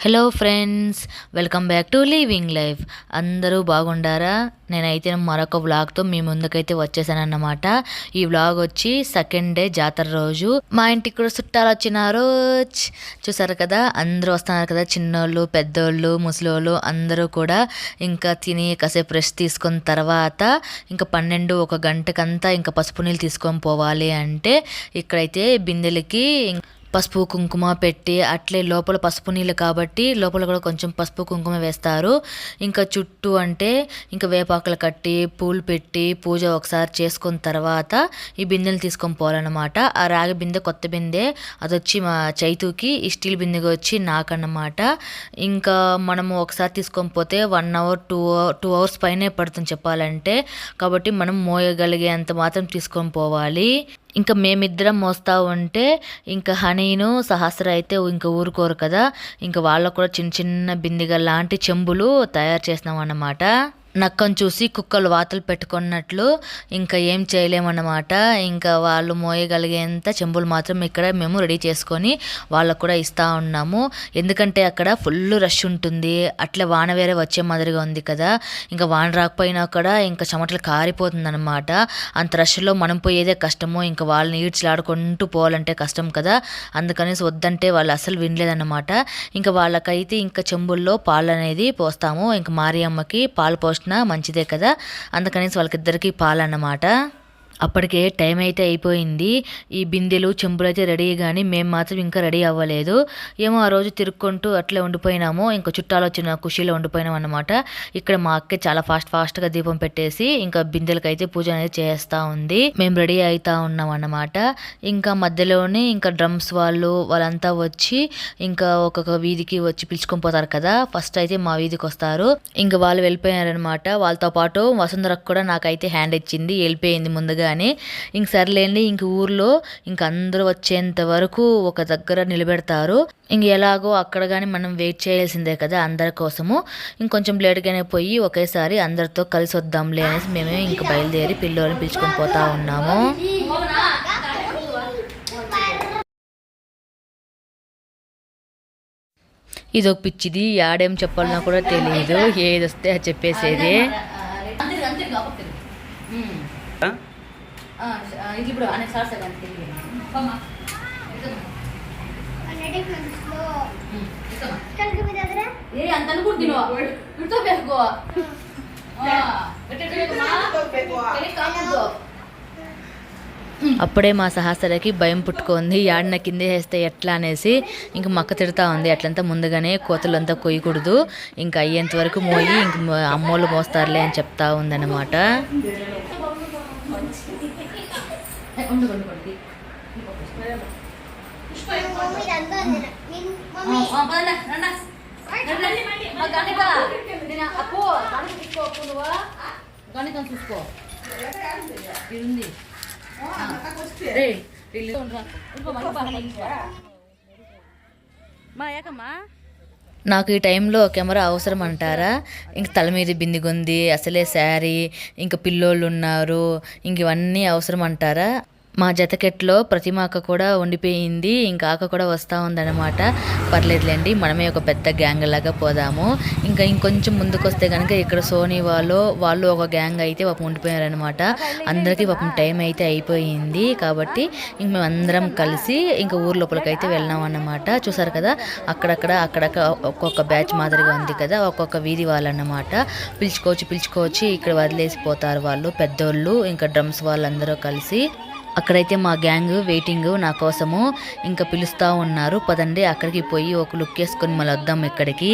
Hello friends welcome back to living life అందరూ బాగుండారా? నేనైతే మరొక వ్లాగ్తో మీ ముందుకైతే వచ్చేసానన్నమాట. ఈ వ్లాగ్ వచ్చి సెకండ్ డే జాతర రోజు. మా ఇంటికి కూడా చుట్టాలు వచ్చినారు. చూసారు కదా? అందరూ వస్తున్నారు కదా? చిన్నోళ్ళు పెద్దోళ్ళు ముసలోళ్ళు అందరూ కూడా ఇంకా తిని కాసేపు రెస్ట్ తీసుకున్న తర్వాత ఇంకా పన్నెండు ఒక గంటకంతా ఇంకా పసుపు నీళ్ళు తీసుకొని పోవాలి అంటే ఇక్కడైతే బిందెలకి పసుపు కుంకుమ పెట్టి అట్లే లోపల పసుపు నీళ్ళు కాబట్టి లోపల కూడా కొంచెం పసుపు కుంకుమ వేస్తారు. ఇంకా చుట్టూ అంటే ఇంకా వేపాకులు కట్టి పూలు పెట్టి పూజ ఒకసారి చేసుకున్న తర్వాత ఈ బిందెలు తీసుకొని పోవాలన్నమాట. ఆ రాగి బిందె కొత్త బిందె అది వచ్చి మా చైతుకి ఈ స్టీల్ బిందెగా వచ్చి నాకన్నమాట. ఇంకా మనము ఒకసారి తీసుకొని పోతే one hour two two hours పైనే పడుతుంది చెప్పాలంటే. కాబట్టి మనం మోయగలిగేంత మాత్రం తీసుకొని పోవాలి. ఇంకా మేమిద్దరం మోస్తా ఉంటే ఇంకా హనీను సహస్ర అయితే ఇంకా ఊరుకోరు కదా. ఇంకా వాళ్ళకు కూడా చిన్న చిన్న బిందిగా లాంటి చెంబులు తయారు చేసినాం అన్నమాట నక్కను చూసి కుక్కలు వాతలు పెట్టుకున్నట్లు ఇంకా ఏం చేయలేమన్నమాట. ఇంకా వాళ్ళు మోయగలిగేంత చెంబులు మాత్రం ఇక్కడ మేము రెడీ చేసుకొని వాళ్ళకు కూడా ఇస్తూ ఉన్నాము. ఎందుకంటే అక్కడ ఫుల్ రష్ ఉంటుంది. అట్లే వాన వేరే వచ్చే మాదిరిగా ఉంది కదా. ఇంకా వాన రాకపోయినా కూడా ఇంకా చెమటలు కారిపోతుందన్నమాట. అంత రష్లో మనం పోయేదే కష్టము. ఇంకా వాళ్ళని ఈడ్చిలాడుకుంటూ పోవాలంటే కష్టం కదా. అందుకనేసి వద్దంటే వాళ్ళు అసలు వినలేదన్నమాట. ఇంకా వాళ్ళకైతే ఇంకా చెంబుల్లో పాలు అనేది పోస్తాము. ఇంకా మారియమ్మకి పాలు పోసినా మంచిదే కదా. అందుకనేసి వాళ్ళకిద్దరికీ పాలన్నమాట. అప్పటికే టైం అయితే అయిపోయింది. ఈ బిందెలు చెంబులు అయితే రెడీ కానీ మేము మాత్రం ఇంకా రెడీ అవ్వలేదు. ఏమో ఆ రోజు తిరుక్కుంటూ అట్లే ఉండిపోయినాము. ఇంకా చుట్టాలు వచ్చిన ఖుషీలో ఉండిపోయినాం అనమాట ఇక్కడ మా అక్క చాలా ఫాస్ట్ ఫాస్ట్గా దీపం పెట్టేసి ఇంకా బిందెలకైతే పూజ అనేది చేస్తూ ఉంది. మేము రెడీ అవుతా ఉన్నాం అన్నమాట. ఇంకా మధ్యలోనే ఇంకా డ్రమ్స్ వాళ్ళు వాళ్ళంతా వచ్చి ఇంకా ఒక్కొక్క వీధికి వచ్చి పిలుచుకొని పోతారు కదా. ఫస్ట్ అయితే మా వీధికి వస్తారు. ఇంకా వాళ్ళు వెళ్ళిపోయారనమాట వాళ్ళతో పాటు వసుంధరకు కూడా నాకైతే హ్యాండ్ ఇచ్చింది. వెళ్ళిపోయింది ముందుగా కానీ ఇంక సర్లేండి ఇంక ఊర్లో ఇంక అందరూ వచ్చేంత వరకు ఒక దగ్గర నిలబెడతారు ఇంక ఎలాగో అక్కడ కానీ మనం వెయిట్ చేయాల్సిందే కదా అందరి కోసము ఇంకొంచెం లేట్గానే పోయి ఒకేసారి అందరితో కలిసి వద్దాంలే అనేసి మేము ఇంక బయలుదేరి పిల్లోని పిలుచుకొని పోతా ఉన్నాము ఇది ఒక పిచ్చిది యాడేం చెప్పాలన్నా కూడా తెలియదు ఏది వస్తే అది చెప్పేసేది ఇప్పుడు ఏ అంత అనుకుంటున్నా ఇడుతో పెట్టుకో అప్పుడే మా సహస్రకి భయం పుట్టుకుంది. యాడిన కింద వేస్తే ఎట్లా అనేసి ఇంక మక్క తిడతా ఉంది. అట్లంతా ముందుగానే కోతలంతా కొయ్యకూడదు. ఇంకా అయ్యేంత వరకు మోయి ఇంక అమ్మోళ్ళు మోస్తారులే అని చెప్తా ఉందన్నమాట. గణితం చూసుకో. ఇది నాకు ఈ టైంలో కెమెరా అవసరం అంటారా? ఇంక తల మీద బిందిగుంది అసలే శారీ ఇంక పిల్లోళ్ళు ఉన్నారు ఇంక ఇవన్నీ అవసరం అంటారా? మా జతకెట్లో ప్రతిమ అక్క కూడా ఉండిపోయింది ఇంకా అక్క కూడా వస్తూ ఉందన్నమాట. పర్లేదులేండి మనమే ఒక పెద్ద గ్యాంగ్ లాగా పోదాము. ఇంకా ఇంకొంచెం ముందుకు వస్తే కనుక ఇక్కడ సోనీ వాళ్ళు వాళ్ళు ఒక గ్యాంగ్ అయితే పాపం ఉండిపోయారనమాట అందరికీ పాపం టైం అయితే అయిపోయింది కాబట్టి ఇంక మేము అందరం కలిసి ఇంకా ఊరు లోపలికైతే వెళ్ళినాం అన్నమాట. చూసారు కదా అక్కడక్కడ అక్కడక్కడ ఒక్కొక్క బ్యాచ్ మాదిరిగా ఉంది కదా ఒక్కొక్క వీధి వాళ్ళన్నమాట. పిలుచుకోవచ్చు పిలుచుకోవచ్చు ఇక్కడ వదిలేసి పోతారు వాళ్ళు. పెద్దోళ్ళు ఇంకా డ్రమ్స్ వాళ్ళందరూ కలిసి అక్కడైతే మా గ్యాంగ్ వెయిటింగ్ నా కోసము ఇంకా పిలుస్తా ఉన్నారు. పదండి అక్కడికి పోయి ఒక లుక్ వేసుకొని మళ్ళీ వద్దాం ఇక్కడికి.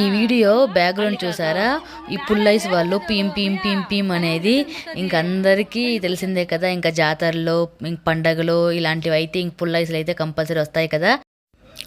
ఈ వీడియో బ్యాక్గ్రౌండ్ చూసారా? ఈ పుల్లైస్ వాళ్ళు పీం పీం పీం పీం అనేది ఇంక అందరికీ తెలిసిందే కదా. ఇంకా జాతరలో ఇంక పండగలు ఇలాంటివి అయితే ఇంక పుల్లైస్లు అయితే కంపల్సరీ వస్తాయి కదా.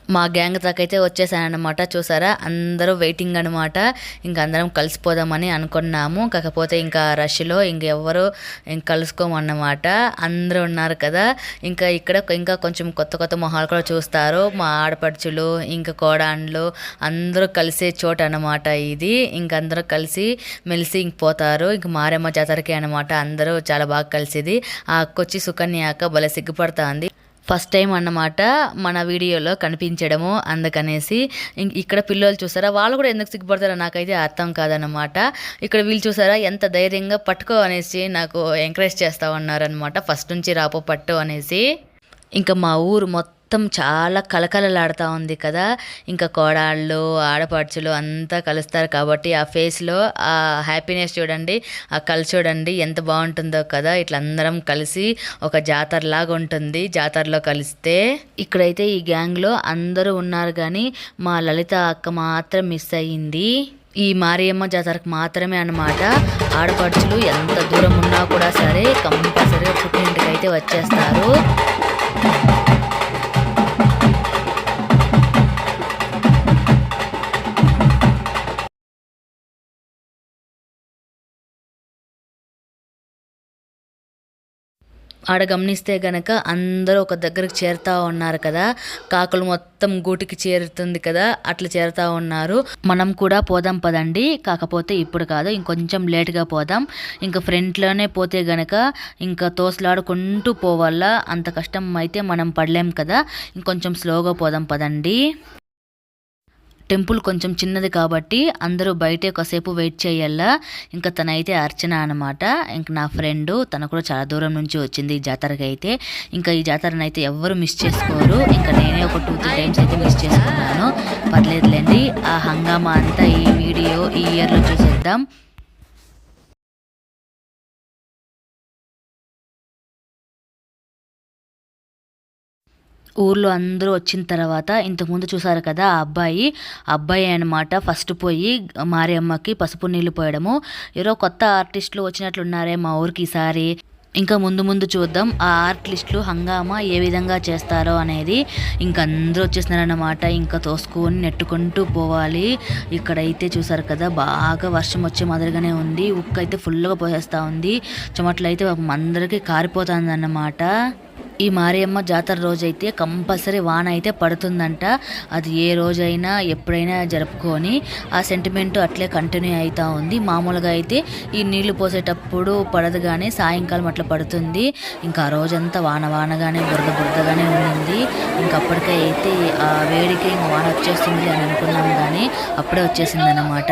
మా గ్యాంగ్ దాకైతే వచ్చేసానమాట చూసారా? అందరూ వెయిటింగ్ అనమాట ఇంక అందరం కలిసిపోదామని అనుకున్నాము. కాకపోతే ఇంకా రష్లో ఇంకెవ్వరూ ఇంక కలుసుకోమన్నమాట. అందరూ ఉన్నారు కదా. ఇంకా ఇక్కడ ఇంకా కొంచెం కొత్త కొత్త మొహాలు కూడా చూస్తారు. మా ఆడపడుచులు ఇంకా కోడాండ్లు అందరూ కలిసే చోట అనమాట ఇది. ఇంక అందరూ కలిసి మెలిసి ఇంక పోతారు. ఇంక మారేమ్మ జాతరకి అనమాట అందరూ చాలా బాగా కలిసేది. ఆ అక్క వచ్చి సుకన్య అక్క భలే సిగ్గుపడుతుంది. ఫస్ట్ టైం అన్నమాట మన వీడియోలో కనిపించడము అందుకనేసి ఇం- ఇక్కడ పిల్లలు చూసారా? వాళ్ళు కూడా ఎందుకు సిగ్గుపడతారో నాకైతే అర్థం కాదన్నమాట. ఇక్కడ వీళ్ళు చూసారా? ఎంత ధైర్యంగా పట్టుకో అనేసి నాకు ఎంకరేజ్ చేస్తా ఉన్నారనమాట ఫస్ట్ నుంచి రాపో పట్టు అనేసి. ఇంకా మా ఊరు మొత్తం మొత్తం చాలా కలకలలాడుతూ ఉంది కదా. ఇంకా కోడాళ్ళు ఆడపడుచులు అంతా కలుస్తారు కాబట్టి ఆ ఫేస్లో ఆ హ్యాపీనెస్ చూడండి ఆ కలు చూడండి ఎంత బాగుంటుందో కదా. ఇట్లా అందరం కలిసి ఒక జాతర లాగా ఉంటుంది. జాతరలో కలిస్తే ఇక్కడైతే ఈ గ్యాంగ్లో అందరూ ఉన్నారు కానీ మా లలిత అక్క మాత్రం మిస్ అయ్యింది. ఈ మారియమ్మ జాతరకు మాత్రమే అన్నమాట. ఆడపడుచులు ఎంత దూరం ఉన్నా కూడా సరే కంపల్సరీగా పుట్టింటికి అయితే వచ్చేస్తారు. ఆడ గమనిస్తే గనక అందరూ ఒక దగ్గరకు చేరుతా ఉన్నారు కదా. కాకులు మొత్తం గూటికి చేరుతుంది కదా. అట్లా చేరుతా ఉన్నారు. మనం కూడా పోదాం పదండి. కాకపోతే ఇప్పుడు కాదు ఇంకొంచెం లేట్గా పోదాం. ఇంకా ఫ్రంట్లోనే పోతే గనక ఇంకా తోసలాడుకుంటూ పోవాలా? అంత కష్టం అయితే మనం పడలేం కదా. ఇంకొంచెం స్లోగా పోదాం పదండి. టెంపుల్ కొంచెం చిన్నది కాబట్టి అందరూ బయటే కాసేపు వెయిట్ చేయాలా. ఇంకా తనైతే అర్చన అనమాట ఇంక నా ఫ్రెండ్ తన కూడా చాలా దూరం నుంచి వచ్చింది ఈ జాతరకి అయితే. ఇంకా ఈ జాతరను అయితే ఎవ్వరు మిస్ చేసుకోరు. ఇంకా నేనే ఒక టూ త్రీ టైమ్స్ అయితే మిస్ చేసుకున్నాను. పర్లేదులేండి. ఆ హంగామా అంతా ఈ వీడియో ఈ ఇయర్లో చూసేద్దాం. ఊర్లో అందరూ వచ్చిన తర్వాత ఇంతకుముందు చూసారు కదా ఆ అబ్బాయి. అబ్బాయి అనమాట ఫస్ట్ పోయి మారియమ్మకి పసుపు నీళ్ళు పోయడము. ఎవరో కొత్త ఆర్టిస్టులు వచ్చినట్లున్నారే మా ఊరికి ఈసారి. ఇంకా ముందు ముందు చూద్దాం ఆ ఆర్టిస్టులు హంగామా ఏ విధంగా చేస్తారో అనేది. ఇంకా అందరూ వచ్చేస్తున్నారన్నమాట. ఇంకా తోసుకొని నెట్టుకుంటూ పోవాలి. ఇక్కడైతే చూసారు కదా బాగా వర్షం వచ్చే మాదిరిగానే ఉంది. ఉక్కు అయితే ఫుల్గా పోసేస్తూ ఉంది. చెమట్లు అయితే అందరికీ కారిపోతుంది అన్నమాట ఈ మారియమ్మ జాతర రోజైతే కంపల్సరీ వాన అయితే పడుతుందంట. అది ఏ రోజైనా ఎప్పుడైనా జరుపుకొని ఆ సెంటిమెంట్ అట్లే కంటిన్యూ అవుతూ ఉంది. మామూలుగా అయితే ఈ నీళ్ళు పోసేటప్పుడు పడదు కానీ సాయంకాలం అట్లా పడుతుంది. ఇంకా ఆ రోజంతా వాన వానగానే బురద బురదగానే ఉండింది. ఇంకా అయితే ఆ వేడికి ఇంకా వాన వచ్చేస్తుంది అని అనుకున్నాం కానీ అప్పుడే వచ్చేసింది అన్నమాట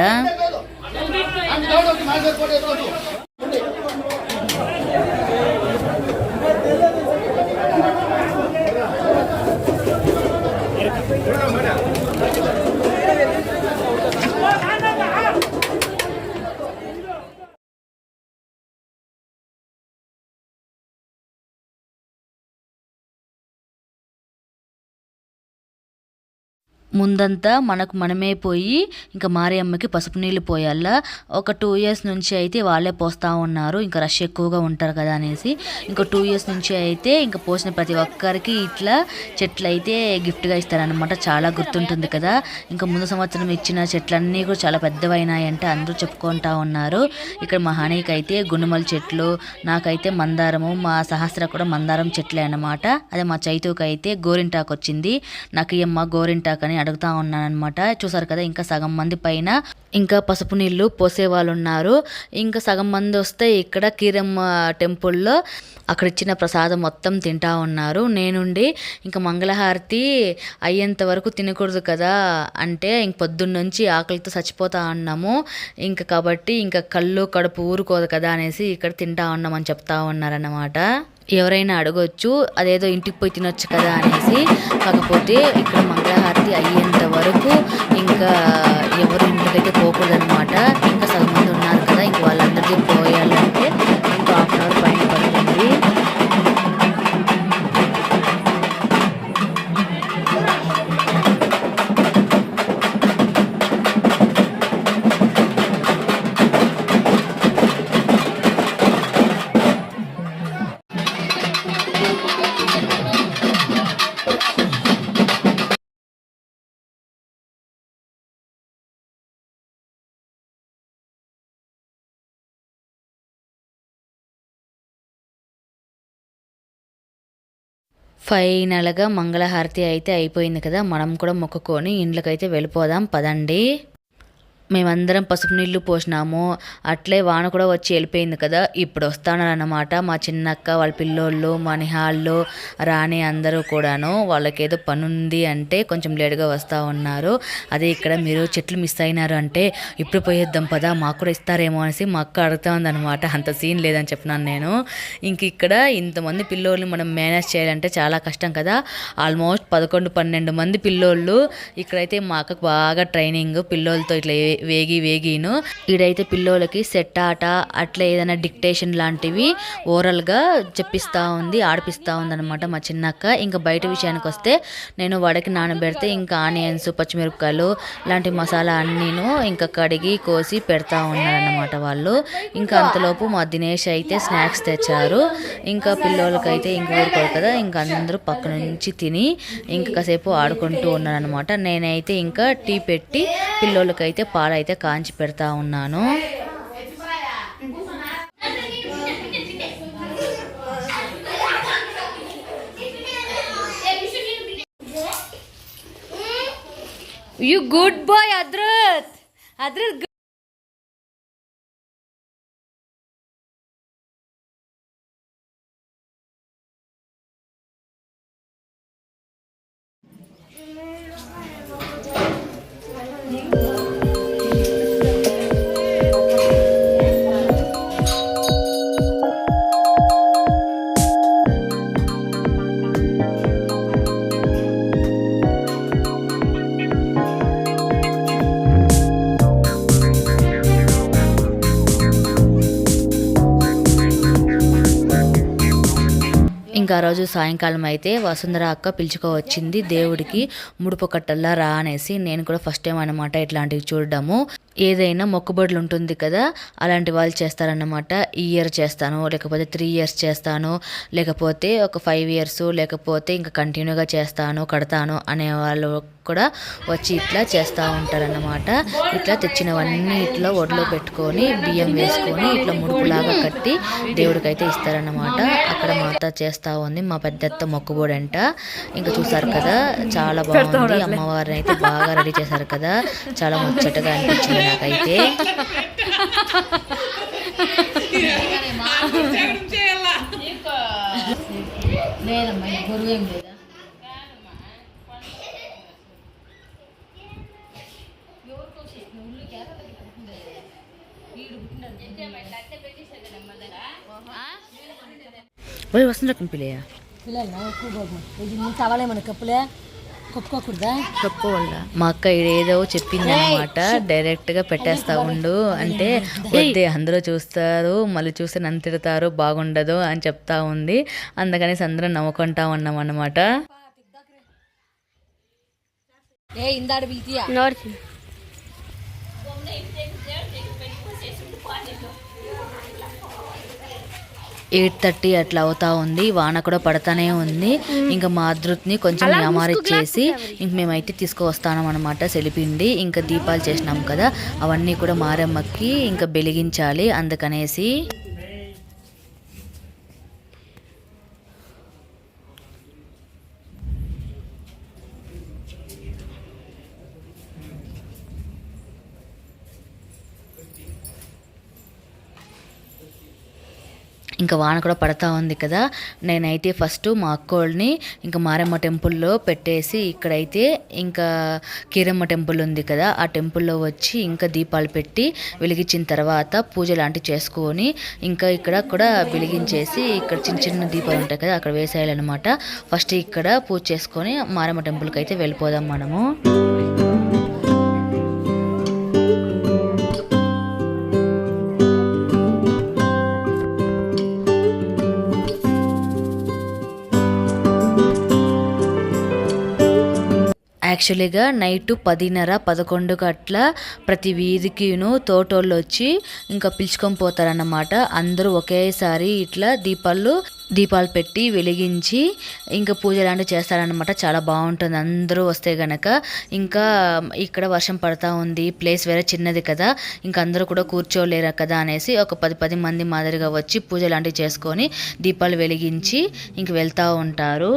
ముందంతా మనకు మనమే పోయి ఇంకా మారియమ్మకి పసుపు నీళ్ళు పోయాలా. ఒక టూ ఇయర్స్ నుంచి అయితే వాళ్ళే పోస్తూ ఉన్నారు. ఇంకా రష్ ఎక్కువగా ఉంటారు కదా అనేసి. ఇంకా టూ ఇయర్స్ నుంచి అయితే ఇంకా పోసిన ప్రతి ఒక్కరికి ఇట్లా చెట్లు అయితే గిఫ్ట్గా ఇస్తారనమాట చాలా గుర్తుంటుంది కదా. ఇంకా ముందు సంవత్సరం ఇచ్చిన చెట్లన్నీ కూడా చాలా పెద్దవైనాయంటే అందరూ చెప్పుకుంటా ఉన్నారు. ఇక్కడ మా హనీకి అయితే గునుమల చెట్లు నాకైతే మందారము మా సహస్ర కూడా మందారం చెట్లే అనమాట అదే మా చైతుకి అయితే గోరింటాకు వచ్చింది నాకు ఈ అమ్మ గోరింటాకు అని అడుగుతా ఉన్నానమాట చూసారు కదా ఇంకా సగం మంది పైన ఇంకా పసుపు నీళ్ళు పోసే వాళ్ళు ఉన్నారు ఇంకా సగం మంది వస్తే ఇక్కడ కీరమ్మ టెంపుల్లో అక్కడ ఇచ్చిన ప్రసాదం మొత్తం తింటా ఉన్నారు. నేనుండి ఇంకా మంగళహారతి అయ్యేంత వరకు తినకూడదు కదా అంటే ఇంక పొద్దున్నుంచి ఆకలితో చచ్చిపోతా ఉన్నాము. ఇంకా కాబట్టి ఇంకా కళ్ళు కడుపు ఊరుకోదు కదా అనేసి ఇక్కడ తింటా ఉన్నామని చెప్తా ఉన్నారన్నమాట. ఎవరైనా అడగొచ్చు అదేదో ఇంటికి పోయి తినొచ్చు కదా అనేసి. కాకపోతే ఇక్కడ మంగళహారతి అయ్యేంత వరకు ఇంకా ఎవరు ఇంటికైతే పోకూడదు అనమాట ఇంకా సగం మంది ఉన్నారు కదా ఇంక వాళ్ళందరికీ ఫైనల్గా మంగళహారతి అయితే అయిపోయింది కదా. మనం కూడా మొక్కుకొని ఇండ్లకైతే వెళ్ళిపోదాం. పదండి. మేమందరం పసుపు నీళ్ళు పోసినాము. అట్లే వాన కూడా వచ్చి వెళ్ళిపోయింది కదా. ఇప్పుడు వస్తానన్నమాట. మా చిన్నక్క వాళ్ళ పిల్లోళ్ళు మా నిహాళ్ళు రాణి అందరూ కూడాను వాళ్ళకి ఏదో పని ఉంది అంటే కొంచెం లేటుగా వస్తూ ఉన్నారు. అదే ఇక్కడ మీరు చెట్లు మిస్ అయినారు అంటే ఇప్పుడు పోయేద్దాం పదా మాకు కూడా ఇస్తారేమో అనేసి మా అక్క అడుగుతా ఉందన్నమాట. అంత సీన్ లేదని చెప్పినాను నేను. ఇంక ఇక్కడ ఇంతమంది పిల్లోళ్ళని మనం మేనేజ్ చేయాలంటే చాలా కష్టం కదా. ఆల్మోస్ట్ పదకొండు పన్నెండు మంది పిల్లోళ్ళు. ఇక్కడైతే మా అక్కకు బాగా ట్రైనింగ్. పిల్లోళ్ళతో ఇట్లా వేగి వేగిను. ఈడైతే పిల్లోలకి సెట్ ఆట అట్లా ఏదైనా డిక్టేషన్ లాంటివి ఓరల్గా చెప్పిస్తూ ఉంది ఆడిపిస్తూ ఉంది అనమాట మా చిన్నక్క. ఇంకా బయట విషయానికి వస్తే నేను వడకి నానబెడితే ఇంకా ఆనియన్స్ పచ్చిమిరపకాయలు లాంటి మసాలా అన్నీను ఇంకా కడిగి కోసి పెడతా ఉన్నారన్నమాట వాళ్ళు. ఇంకా అంతలోపు మా దినేష్ అయితే స్నాక్స్ తెచ్చారు. ఇంకా పిల్లోలకైతే ఇంక ఊరుకోరు కదా ఇంకా అందరూ పక్క నుంచి తిని ఇంకా కాసేపు ఆడుకుంటూ ఉన్నారనమాట నేనైతే ఇంకా టీ పెట్టి పిల్లోలకైతే పాలైతే కాంచి పెడతా ఉన్నాను. యు గుడ్ బాయ్ అద్రత్ అద్రత్ ఇంకా ఆ రోజు సాయంకాలం అయితే వసుంధర అక్క పిలుచుకోవచ్చింది దేవుడికి ముడుపు కట్టల్లా రా అనేసి నేను కూడా ఫస్ట్ టైం అనమాట ఇట్లాంటివి చూడడము. ఏదైనా మొక్కుబడులు ఉంటుంది కదా అలాంటి వాళ్ళు చేస్తారన్నమాట. ఈ ఇయర్ చేస్తాను లేకపోతే త్రీ ఇయర్స్ చేస్తాను లేకపోతే ఒక ఫైవ్ ఇయర్స్ లేకపోతే ఇంకా కంటిన్యూగా చేస్తాను కడతాను అనే వాళ్ళు కూడా వచ్చి ఇట్లా చేస్తూ ఉంటారన్నమాట. ఇట్లా తెచ్చినవన్నీ ఇట్లా ఒడిలో పెట్టుకొని బియ్యం వేసుకొని ఇట్లా ముడుపులాగా కట్టి దేవుడికైతే ఇస్తారన్నమాట. అక్కడ మాత చేస్తూ ఉంది మా పెద్దత్త మొక్కుబోడు అంట ఇంకా చూసారు కదా చాలా బాగుంది. అమ్మవారిని అయితే బాగా రెడీ చేశారు కదా చాలా ముచ్చటగా అనిపించింది. నాకైతే లేదమ్మా గురువు ఏం లేదా పోయి వస్తుందా కంపిలేయా పిల్లలు ఒప్పుకోకూడదు ఇది నీ కావాలేమన్నా కప్పులే కొప్పుకోకూడదా? మా అక్క ఏదో చెప్పింది అనమాట డైరెక్ట్గా పెట్టేస్తా ఉండు అంటే వద్దే అందరూ చూస్తారు మళ్ళీ చూస్తే నన్ను తిడతారు బాగుండదు అని చెప్తా ఉంది. అందుకని అందరం నవ్వుకుంటా ఉన్నాం అన్నమాట ఏ ఇందాడు ఎయిట్ థర్టీ అట్లా అవుతా ఉంది. వాన కూడా పడతానే ఉంది. ఇంకా మా అదృత్ని కొంచెం యామారిచ్చేసి ఇంక మేమైతే తీసుకువస్తాం అనమాట సెలిపిండి. ఇంకా దీపాలు చేసినాం కదా. అవన్నీ కూడా మారమ్మకి ఇంకా వెలిగించాలి అందుకనేసి ఇంకా వాన కూడా పడతా ఉంది కదా. నేనైతే ఫస్ట్ మా అక్కోళ్ళని ఇంకా మారమ్మ టెంపుల్లో పెట్టేసి ఇక్కడైతే ఇంకా కీరమ్మ టెంపుల్ ఉంది కదా ఆ టెంపుల్లో వచ్చి ఇంకా దీపాలు పెట్టి వెలిగించిన తర్వాత పూజ లాంటివి చేసుకొని ఇంకా ఇక్కడ కూడా వెలిగించేసి ఇక్కడ చిన్న చిన్న దీపాలు ఉంటాయి కదా అక్కడ వేసేయాలన్నమాట. ఫస్ట్ ఇక్కడ పూజ చేసుకొని మారమ్మ టెంపుల్కి అయితే వెళ్ళిపోదాం మనము. యాక్చువల్గా నైట్ పదిన్నర పదకొండుకి అట్లా ప్రతి వీధికిను తోటోళ్ళు వచ్చి ఇంకా పిలుచుకొని పోతారన్నమాట. అందరూ ఒకేసారి ఇట్లా దీపాలు దీపాలు పెట్టి వెలిగించి ఇంకా పూజ లాంటివి చేస్తారనమాట చాలా బాగుంటుంది. అందరూ వస్తే గనక ఇంకా ఇక్కడ వర్షం పడతా ఉంది. ప్లేస్ వేరే చిన్నది కదా. ఇంకా అందరూ కూడా కూర్చోలేరు కదా అనేసి ఒక పది పది మంది మాదిరిగా వచ్చి పూజ లాంటివి చేసుకొని దీపాలు వెలిగించి ఇంక వెళ్తూ ఉంటారు.